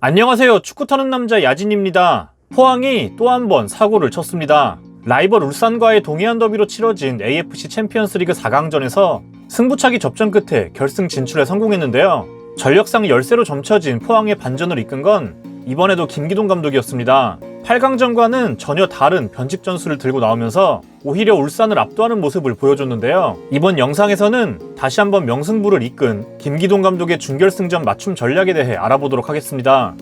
안녕하세요. 축구 터는 남자 야진입니다. 포항이 또 한 번 사고를 쳤습니다. 라이벌 울산과의 동해안 더비로 치러진 AFC 챔피언스 리그 4강전에서 승부차기 접전 끝에 결승 진출에 성공했는데요. 전력상 열세로 점쳐진 포항의 반전을 이끈 건 이번에도 김기동 감독이었습니다. 8강전과는 전혀 다른 변칙 전술을 들고 나오면서 오히려 울산을 압도하는 모습을 보여줬는데요. 이번 영상에서는 다시 한번 명승부를 이끈 김기동 감독의 준결승전 맞춤 전략에 대해 알아보도록 하겠습니다.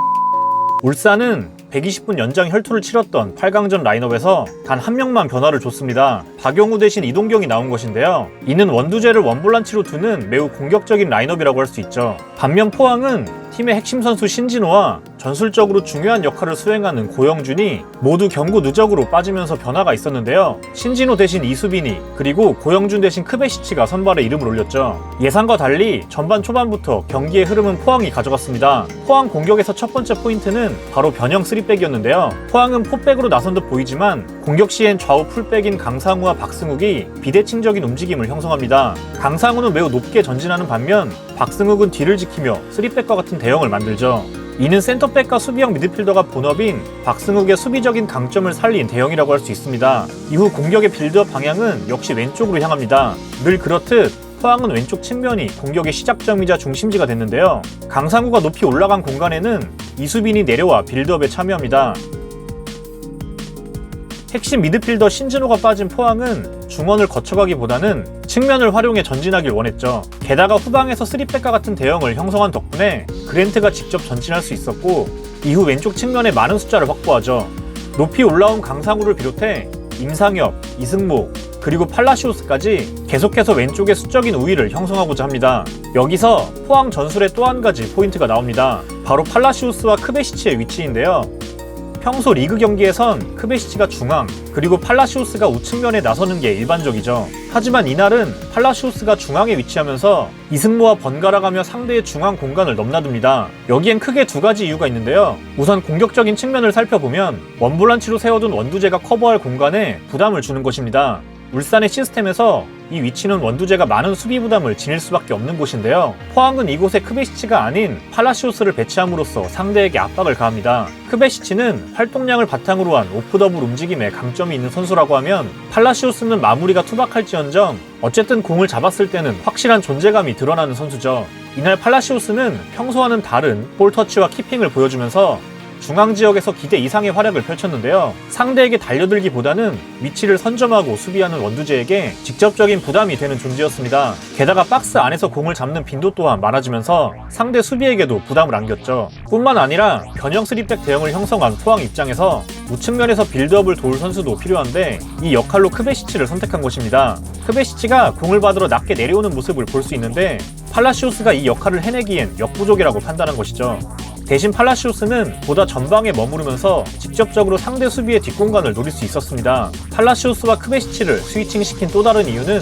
울산은 120분 연장 혈투를 치렀던 8강전 라인업에서 단 한 명만 변화를 줬습니다. 박용우 대신 이동경이 나온 것인데요. 이는 원두재를 원볼란치로 두는 매우 공격적인 라인업이라고 할 수 있죠. 반면 포항은 팀의 핵심 선수 신진호와 전술적으로 중요한 역할을 수행하는 고영준이 모두 경고 누적으로 빠지면서 변화가 있었는데요. 신진호 대신 이수빈이 그리고 고영준 대신 크베시치가 선발에 이름을 올렸죠. 예상과 달리 전반 초반부터 경기의 흐름은 포항이 가져갔습니다. 포항 공격에서 첫 번째 포인트는 바로 변형 3백이었는데요. 포항은 포백으로 나선 듯 보이지만 공격 시엔 좌우 풀백인 강상우와 박승욱이 비대칭적인 움직임을 형성합니다. 강상우는 매우 높게 전진하는 반면 박승욱은 뒤를 지키며 3백과 같은 대형을 만들죠. 이는 센터백과 수비형 미드필더가 본업인 박승욱의 수비적인 강점을 살린 대형이라고 할 수 있습니다. 이후 공격의 빌드업 방향은 역시 왼쪽으로 향합니다. 늘 그렇듯 포항은 왼쪽 측면이 공격의 시작점이자 중심지가 됐는데요. 강상우가 높이 올라간 공간에는 이수빈이 내려와 빌드업에 참여합니다. 핵심 미드필더 신진호가 빠진 포항은 중원을 거쳐가기보다는 측면을 활용해 전진하길 원했죠. 게다가 후방에서 3백과 같은 대형을 형성한 덕분에 그랜트가 직접 전진할 수 있었고 이후 왼쪽 측면에 많은 숫자를 확보하죠. 높이 올라온 강상우를 비롯해 임상엽, 이승모, 그리고 팔라시오스까지 계속해서 왼쪽에 수적인 우위를 형성하고자 합니다. 여기서 포항 전술의 또 한 가지 포인트가 나옵니다. 바로 팔라시오스와 크베시치의 위치인데요. 평소 리그 경기에선 크베시치가 중앙, 그리고 팔라시오스가 우측면에 나서는 게 일반적이죠. 하지만 이날은 팔라시오스가 중앙에 위치하면서 이승모와 번갈아가며 상대의 중앙 공간을 넘나듭니다. 여기엔 크게 두 가지 이유가 있는데요. 우선 공격적인 측면을 살펴보면 원볼란치로 세워둔 원두재가 커버할 공간에 부담을 주는 것입니다. 울산의 시스템에서 이 위치는 원두재가 많은 수비 부담을 지닐 수밖에 없는 곳인데요. 포항은 이곳에 크베시치가 아닌 팔라시오스를 배치함으로써 상대에게 압박을 가합니다. 크베시치는 활동량을 바탕으로 한 오프더블 움직임에 강점이 있는 선수라고 하면 팔라시오스는 마무리가 투박할지언정 어쨌든 공을 잡았을 때는 확실한 존재감이 드러나는 선수죠. 이날 팔라시오스는 평소와는 다른 볼 터치와 키핑을 보여주면서 중앙 지역에서 기대 이상의 활약을 펼쳤는데요. 상대에게 달려들기보다는 위치를 선점하고 수비하는 원두재에게 직접적인 부담이 되는 존재였습니다. 게다가 박스 안에서 공을 잡는 빈도 또한 많아지면서 상대 수비에게도 부담을 안겼죠. 뿐만 아니라 변형 3백 대형을 형성한 포항 입장에서 우측면에서 빌드업을 도울 선수도 필요한데 이 역할로 크베시치를 선택한 것입니다. 크베시치가 공을 받으러 낮게 내려오는 모습을 볼 수 있는데 팔라시오스가 이 역할을 해내기엔 역부족이라고 판단한 것이죠. 대신 팔라시오스는 보다 전방에 머무르면서 직접적으로 상대 수비의 뒷공간을 노릴 수 있었습니다. 팔라시오스와 크베시치를 스위칭시킨 또 다른 이유는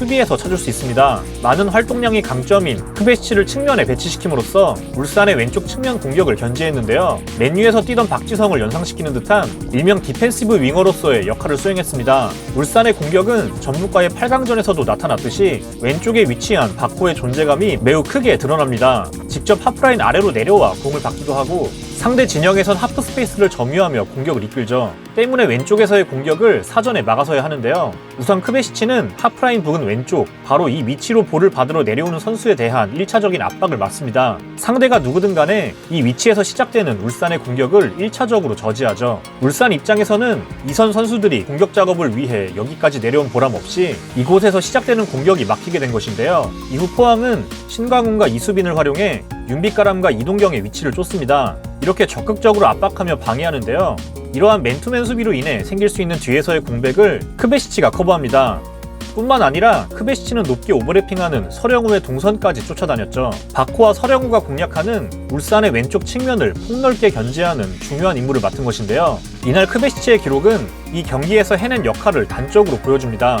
수비에서 찾을 수 있습니다. 많은 활동량이 강점인 크베시치를 측면에 배치시킴으로써 울산의 왼쪽 측면 공격을 견제했는데요. 맨유에서 뛰던 박지성을 연상시키는 듯한 일명 디펜시브 윙어로서의 역할을 수행했습니다. 울산의 공격은 전북과의 8강전에서도 나타났듯이 왼쪽에 위치한 박호의 존재감이 매우 크게 드러납니다. 직접 하프라인 아래로 내려와 공을 받기도 하고 상대 진영에선 하프 스페이스를 점유하며 공격을 이끌죠. 때문에 왼쪽에서의 공격을 사전에 막아서야 하는데요. 우선 크베시치는 하프라인 부근 왼쪽, 바로 이 위치로 볼을 받으러 내려오는 선수에 대한 1차적인 압박을 맞습니다. 상대가 누구든 간에 이 위치에서 시작되는 울산의 공격을 1차적으로 저지하죠. 울산 입장에서는 이선 선수들이 공격 작업을 위해 여기까지 내려온 보람 없이 이곳에서 시작되는 공격이 막히게 된 것인데요. 이후 포항은 신광훈과 이수빈을 활용해 윤빛가람과 이동경의 위치를 쫓습니다. 이렇게 적극적으로 압박하며 방해하는데요. 이러한 맨투맨 수비로 인해 생길 수 있는 뒤에서의 공백을 크베시치가 커버합니다. 뿐만 아니라 크베시치는 높게 오버래핑하는 서령우의 동선까지 쫓아다녔죠. 바코와 서령우가 공략하는 울산의 왼쪽 측면을 폭넓게 견제하는 중요한 임무를 맡은 것인데요. 이날 크베시치의 기록은 이 경기에서 해낸 역할을 단적으로 보여줍니다.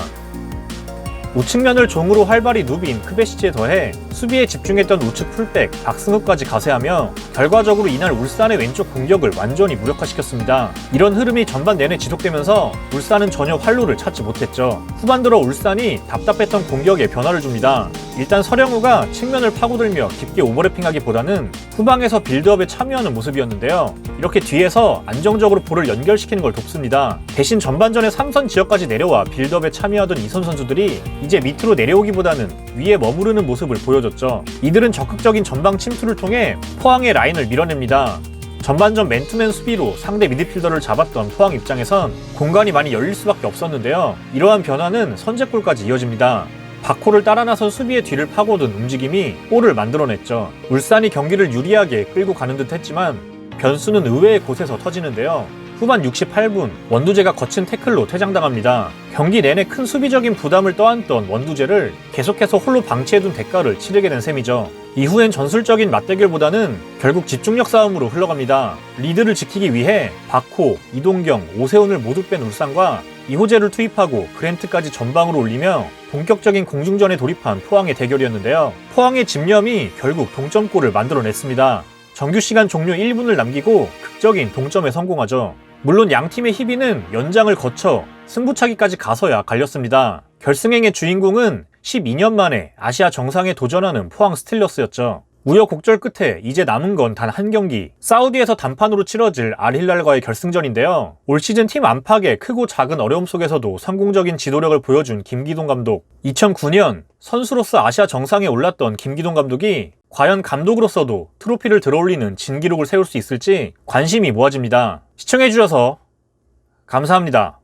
우측면을 종으로 활발히 누빈 크베시치에 더해 수비에 집중했던 우측 풀백 박승욱까지 가세하며 결과적으로 이날 울산의 왼쪽 공격을 완전히 무력화시켰습니다. 이런 흐름이 전반 내내 지속되면서 울산은 전혀 활로를 찾지 못했죠. 후반 들어 울산이 답답했던 공격에 변화를 줍니다. 일단 서령우가 측면을 파고들며 깊게 오버래핑하기보다는 후방에서 빌드업에 참여하는 모습이었는데요. 이렇게 뒤에서 안정적으로 볼을 연결시키는 걸 돕습니다. 대신 전반전에 3선 지역까지 내려와 빌드업에 참여하던 이선 선수들이 이제 밑으로 내려오기보다는 위에 머무르는 모습을 보여줬죠. 이들은 적극적인 전방 침투를 통해 포항의 라인을 밀어냅니다. 전반전 맨투맨 수비로 상대 미드필더를 잡았던 포항 입장에선 공간이 많이 열릴 수밖에 없었는데요. 이러한 변화는 선제골까지 이어집니다. 바코를 따라 나선 수비의 뒤를 파고든 움직임이 골을 만들어냈죠. 울산이 경기를 유리하게 끌고 가는 듯 했지만 변수는 의외의 곳에서 터지는데요. 후반 68분 원두재가 거친 태클로 퇴장당합니다. 경기 내내 큰 수비적인 부담을 떠안던 원두재를 계속해서 홀로 방치해둔 대가를 치르게 된 셈이죠. 이후엔 전술적인 맞대결보다는 결국 집중력 싸움으로 흘러갑니다. 리드를 지키기 위해 박호, 이동경, 오세훈을 모두 뺀 울산과 이호재를 투입하고 그랜트까지 전방으로 올리며 본격적인 공중전에 돌입한 포항의 대결이었는데요. 포항의 집념이 결국 동점골을 만들어냈습니다. 정규 시간 종료 1분을 남기고 극적인 동점에 성공하죠. 물론 양 팀의 희비는 연장을 거쳐 승부차기까지 가서야 갈렸습니다. 결승행의 주인공은 12년 만에 아시아 정상에 도전하는 포항 스틸러스였죠. 우여곡절 끝에 이제 남은 건 단 한 경기. 사우디에서 단판으로 치러질 알힐랄과의 결승전인데요. 올 시즌 팀 안팎의 크고 작은 어려움 속에서도 성공적인 지도력을 보여준 김기동 감독. 2009년 선수로서 아시아 정상에 올랐던 김기동 감독이 과연 감독으로서도 트로피를 들어올리는 진기록을 세울 수 있을지 관심이 모아집니다. 시청해주셔서 감사합니다.